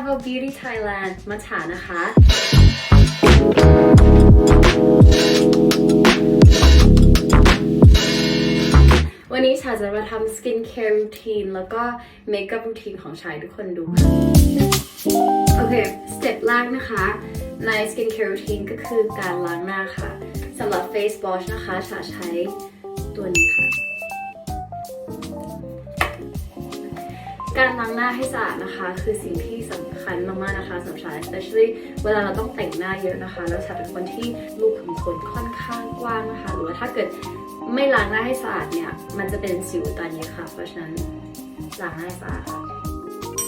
Vogue Beauty Thailand มัจฉานะคะ วันนี้ชาจะมาทำ skin care routine แล้วก็ makeup routine ของชายทุกคนดูค่ะ โอเค สเต็ปแรกนะคะ ใน skin care routine ก็คือการล้างหน้าค่ะ สำหรับ face wash นะคะ ชาใช้ตัวนี้ค่ะ การล้างหน้าให้สะอาดนะคะ คือสิ่งที่สำคัญมากๆนะคะสำหรับชา especially เวลาเราต้องแต่งหน้าเยอะนะคะ แล้วฉันเป็นคนที่รูขุมขนค่อนข้างกว้างนะคะ หรือว่าถ้าเกิดไม่ล้างหน้าให้สะอาดเนี่ย มันจะเป็นสิวตอนนี้ค่ะ เพราะฉะนั้นล้างหน้าให้สะอาดค่ะ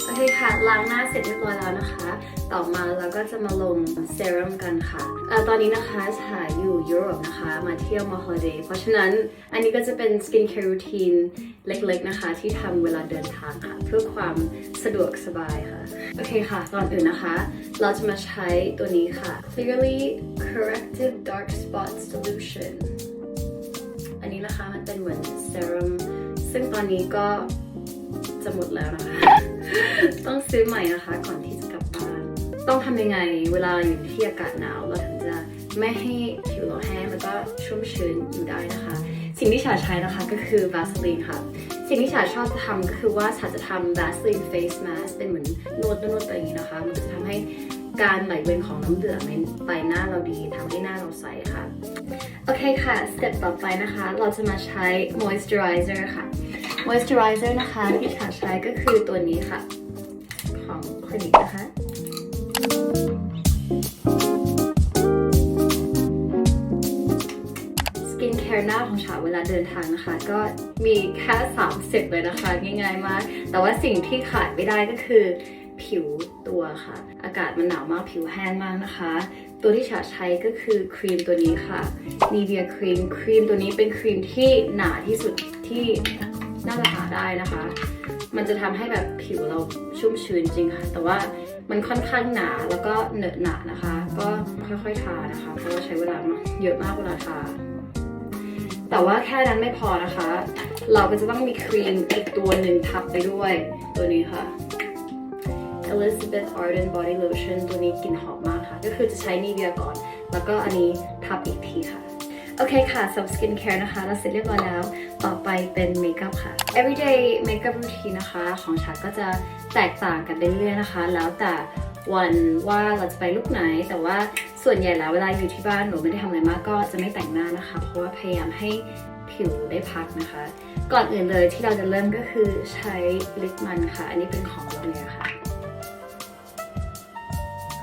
โอเคค่ะ ล้างหน้าเสร็จเรียบร้อยแล้วนะคะ ต่อมาเราก็จะมาลงเซรั่มกันค่ะอตอนนี้นะคะฉายอยู่ยุโรปนะคะ มาเที่ยวมาฮอลเดย์ เพราะฉะนั้นอันนี้ก็จะเป็น skin care routine เล็กๆนะคะ ที่ทำเวลาเดินทางค่ะ เพื่อความสะดวกสบายค่ะ โอเคค่ะ ก่อนอื่นนะคะ เราจะมาใช้ตัวนี้ค่ะ clearly corrective dark spot solution อันนี้นะคะมันเป็นเหมือนเซรั่มซึ่งตอนนี้ก็ จะหมดแล้วนะคะ ต้องซื้อใหม่นะคะก่อนที่จะกลับบ้าน ต้องทำยังไงเวลาอยู่ที่อากาศหนาวเราถึงจะไม่ให้ผิวเราแห้งแล้วก็ชุ่มชื้นอยู่ได้นะคะ สิ่งที่ฉาใช้นะคะก็คือ Vaseline ค่ะ สิ่งที่ฉาชอบทำก็คือว่าฉาจะทำ Vaseline face mask เป็นเหมือนนวดนวดๆไปอย่างนี้นะคะ มันจะทำให้การไหลเวียนของน้ำเหลืองในใบหน้าเราดีทำให้หน้าเราใสค่ะ โอเคค่ะ สเต็ปต่อไปนะคะ เราจะมาใช้ moisturizer ค่ะ moisturizer นะคะ ที่ฉาใช้ก็คือตัวนี้ค่ะ ของคลินิกนะคะสกินแคร์หน้าของฉาเวลาเดินทางนะคะ ก็มีแค่3 0เลยนะคะ ง่ายๆมาก แต่ว่าสิ่งที่ขาดไม่ได้ก็คือผิวตัวค่ะ อากาศมันหนาวมากผิวแห้งมากนะคะ ตัวที่ฉาใช้ก็คือครีมตัวนี้ค่ะ Nivea ครีม ครีมตัวนี้เป็นครีมที่หนาที่สุดที่ น่าจะหาได้นะคะ มันจะทำให้แบบผิวเราชุ่มชื้นจริงค่ะ แต่ว่ามันค่อนข้างหนาแล้วก็เหนอะหนะนะคะ ก็ค่อยๆทานะคะ เพราะว่าใช้เวลาเยอะมากเวลาทาแต่ว่าแค่นั้นไม่พอนะคะ เราก็จะต้องมีครีมอีกตัวหนึ่งทับไปด้วย ตัวนี้ค่ะ Elizabeth Arden Body Lotion ตัวนี้กลิ่นหอมมากค่ะ ก็คือจะใช้นีเวียก่อน แล้วก็อันนี้ทับอีกทีค่ะ โอเคค่ะสำหรับ skin care นะคะ เราเสร็จเรียบร้อยแล้ว ต่อไปเป็น makeup ค่ะ everyday makeup routine นะคะ ของฉันก็จะแตกต่างกันไปเรื่อยๆนะคะ แล้วแต่วันว่าเราจะไปลุกไหน แต่ว่าส่วนใหญ่แล้วเวลาอยู่ที่บ้านหนูไม่ได้ทำอะไรมากก็จะไม่แต่งหน้านะคะ เพราะว่าพยายามให้ผิวได้พักนะคะ ก่อนอื่นเลยที่เราจะเริ่มก็คือใช้ลิปมันค่ะ อันนี้เป็นของเราเนียค่ะ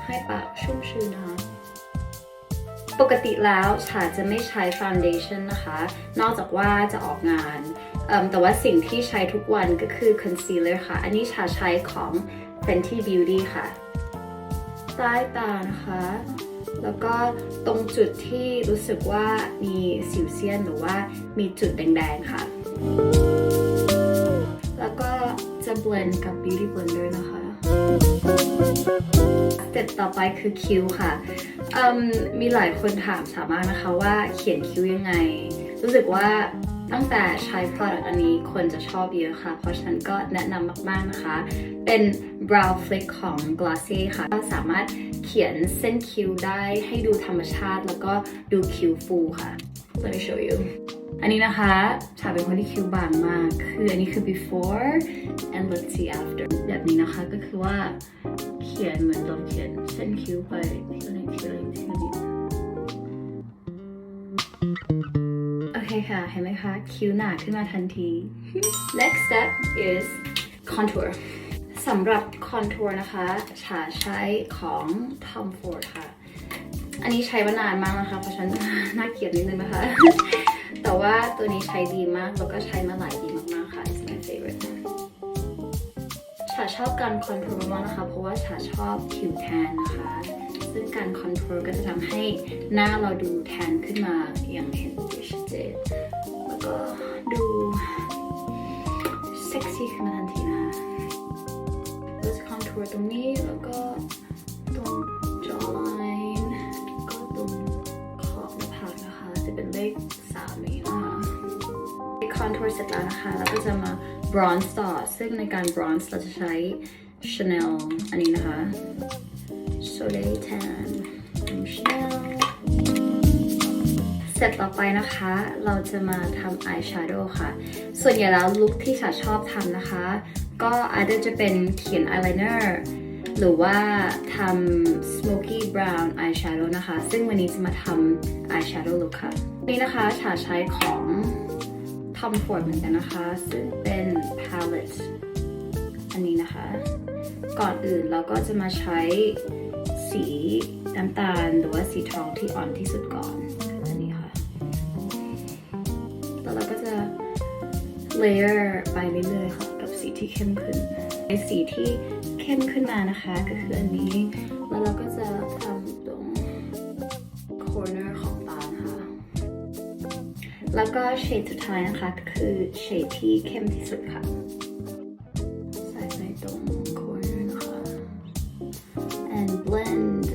ให้ปากชุ่มชื้นนะคะ ปกติแล้วฉาจะไม่ใช้ foundation นะคะ นอกจากว่าจะออกงาน แต่ว่าสิ่งที่ใช้ทุกวันก็คือ concealer ค่ะ อันนี้ฉาใช้ของ Fenty Beauty ค่ะ ใต้ตานะคะ แล้วก็ตรงจุดที่รู้สึกว่ามีสิวเซียนหรือว่ามีจุดแดงๆค่ะ แล้วก็จะ blend กับ beauty blender นะคะ สเต็ปต่อไปคือคิ้วค่ะ มมีหลายคนถามสามารถนะคะว่าเขียนคิ้วยังไง รู้สึกว่าตั้งแต่ใช้ product อันนี้คนจะชอบเยอะค่ะ เพราะฉะนั้นก็แนะนำมาก ๆ นะคะ เป็น brow flick ของ Glossy ค่ะ ก็สามารถเขียนเส้นคิ้วได้ให้ดูธรรมชาติ แล้วก็ดูคิ้วฟูค่ะ Let me show you อันนี้นะคะชาเป็นคนที่คิ้วบางมาก คืออันนี้คือ before and let's see after แบบนี้นะคะก็คือว่าเขียนเหมือนเราเขียนเส้นคิ้วไปทีละนิดทีละนิดทีละนิดโอเคค่ะ เห็นไหมคะ คิ้วหนาขึ้นมาทันที next step is contour สำหรับ contour นะคะฉาใช้ของ Tom Ford ค่ะ อันนี้ใช้มานานมากนะคะ เพราะฉะนันน่าเกลียดนิดนึงนะคะ แต่ว่าตัวนี้ใช้ดีมาก แล้วก็ใช้มาหลายปีมากๆค่ะ it's my favorite ฉาชอบการคอนโทรลมากนะคะ เพราะว่าฉาชอบผิวแทนนะคะ ซึ่งการคอนโทรลก็จะทำให้หน้าเราดูแทนขึ้นมาอย่างเห็นได้ชัดเจนแล้วก็ดูเซ็กซี่ขึ้นมาทันทีนะคะเราจะคอนโทรลตรงนี้ ร็จแล้วนะคะแล้วก็จะมา bronze ต่อ ซึ่งในการ bronze เราจะใช้ Chanel อันนี้นะคะ Soleil Tan Chanel เสร็จต่อไปนะคะ เราจะมาทำ eyeshadow ค่ะ ส่วนใหญ่แล้วลุคที่ฉันชอบทำนะคะ ก็อาจจะจะเป็นเขียน eyeliner หรือว่าทำ smoky brown eyeshadow นะคะ ซึ่งวันนี้จะมาทำ eyeshadow look ค่ะ นี่นะคะฉาใช้ของ Tom Ford เหมือนกันนะคะ ซึ่งเป็น palette อันนี้นะคะ ก่อนอื่นเราก็จะมาใช้สีน้ำตาลหรือว่าสีทองที่อ่อนที่สุดก่อน อันนี้ค่ะ แล้วเราก็จะ layer ไปเรื่อยๆค่ะกับสีที่เข้มขึ้นในสีที่เข้มขึ้นมานะคะ ก็คืออันนี้ แล้วเราก็จะ แล้วก็เฉดสุดท้ายนะคะคือเฉดที่เข้มที่สุดค่ะ ใส่ไปตรง corner นะคะ and blend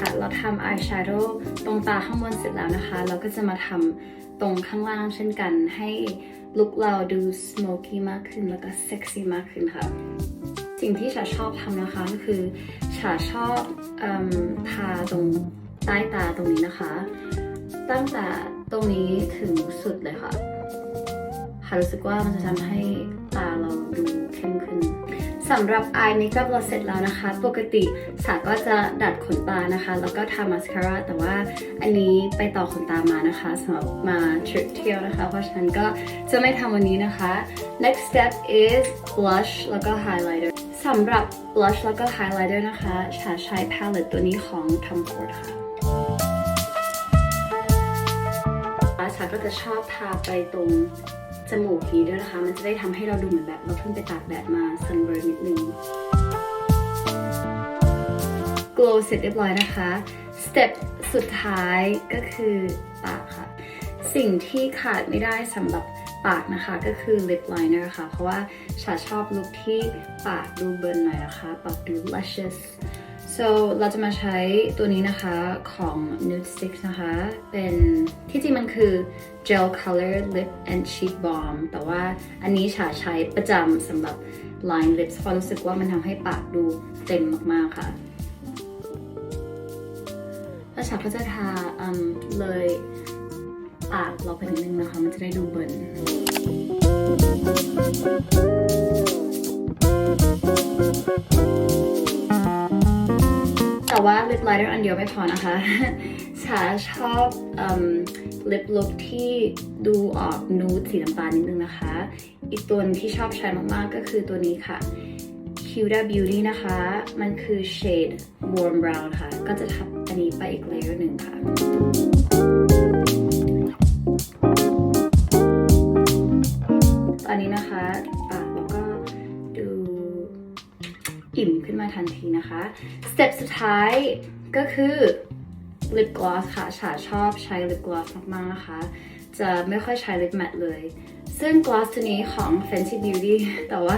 ค่ะเราทำ eyeshadow ตรงตาข้างบนเสร็จแล้วนะคะ เราก็จะมาทำตรงข้างล่างเช่นกันให้ลุคเราดู smoky มากขึ้นแล้วก็ sexy มากขึ้นค่ะ สิ่งที่ฉาชอบทำนะคะก็คือฉาชอบอทาตรงใต้ตาตรงนี้นะคะ ตั้งแต่ตรงนี้ถึงสุดเลยค่ะค่ะรู้สึกว่ามันจะทำให้ตาเราดูเข้มขึ้น สำหรับ eye makeup เราเสร็จแล้วนะคะ ปกติสาก็จะดัดขนตานะคะ แล้วก็ทามาสคาร่าแต่ว่าอันนี้ไปต่อขนตามานะคะสำหรับมาทริปเที่ยวนะคะ เพราะฉะนั้นก็จะไม่ทำวันนี้นะคะ next step is blush แล้วก็ highlighter สำหรับ blush แล้วก็ highlighter นะคะฉาใช้ palette ตัวนี้ของ Tom Ford ค่ะฉาก็จะชอบทาไปตรง จมูกนี้ด้วยนะคะ มันจะได้ทำให้เราดูเหมือนแบบเราเพิ่งไปตากแดดมา sunburn นิดนึง glow เสร็จเรียบร้อยนะคะ step สุดท้ายก็คือปากค่ะ สิ่งที่ขาดไม่ได้สำหรับปากนะคะก็คือ lip liner ค่ะ เพราะว่าฉาชอบลุคที่ปากดูเบิร์นหน่อยนะคะ ปากดู luscious so เราจะมาใช้ตัวนี้นะคะของ Nude Stick นะคะ เป็นที่จริงมันคือ gel color lip and cheek balm แต่ว่าอันนี้ฉาใช้ประจำสำหรับ line lips เพราะรู้สึกว่ามันทำให้ปากดูเต็มมาก ๆ ค่ะ แล้วฉาก็จะทาอืมเลยปากเราไปนิดนึงนะคะ มันจะได้ดูเบิร์น แต่ว่า lip liner อันเดียวไม่พอนะคะสาชอบอืม lip look ที่ดูออกนูดสีน้ำตาลนิดนึงนะคะ อีกตัวที่ชอบใช้มากๆก็คือตัวนี้ค่ะ Huda Beauty นะคะ มันคือ shade warm brown ค่ะ ก็จะทับอันนี้ไปอีกเลเยอร์หนึ่งค่ะ อิ่มขึ้นมาทันทีนะคะ สเต็ปสุดท้ายก็คือ lip gloss ค่ะฉาชอบใช้ lip gloss มากๆนะคะ จะไม่ค่อยใช้ lip matte เลย ซึ่ง gloss ตัวนี้ของ Fenty Beauty แต่ว่า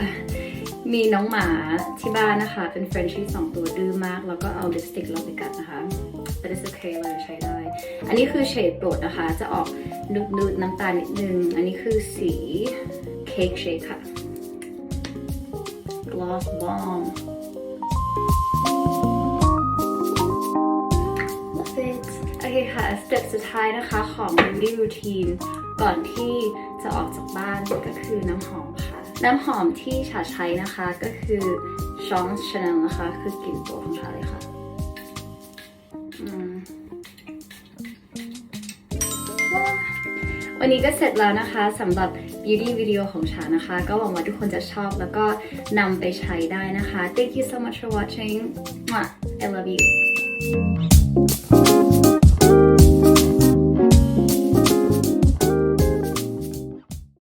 มีน้องหมาที่บ้านนะคะ เป็น Frenchie สองตัวดื้อมาก แล้วก็เอาลิปสติกเราไปกัดนะคะแต่ it's okay เลยใช้ได้ อันนี้คือเฉดโปรดนะคะ จะออกนูดๆน้ำตาลนิดนึง อันนี้คือสี Cake Shake ค่ะ Gloss Bomb Love it โอเคค่ะ สเต็ปสุดท้ายนะคะของ beauty routine ก่อนที่จะออกจากบ้านก็คือน้ำหอมค่ะ น้ำหอมที่ฉาใช้นะคะก็คือ Jean Chanel นะคะ คือกลิ่นโปรดของฉาเลยค่ะ อืม วันนี้ก็เสร็จแล้วนะคะสำหรับ beauty video ของฉันนะคะ ก็หวังว่าทุกคนจะชอบแล้วก็นำไปใช้ได้นะคะ Thank you so much for watching I love you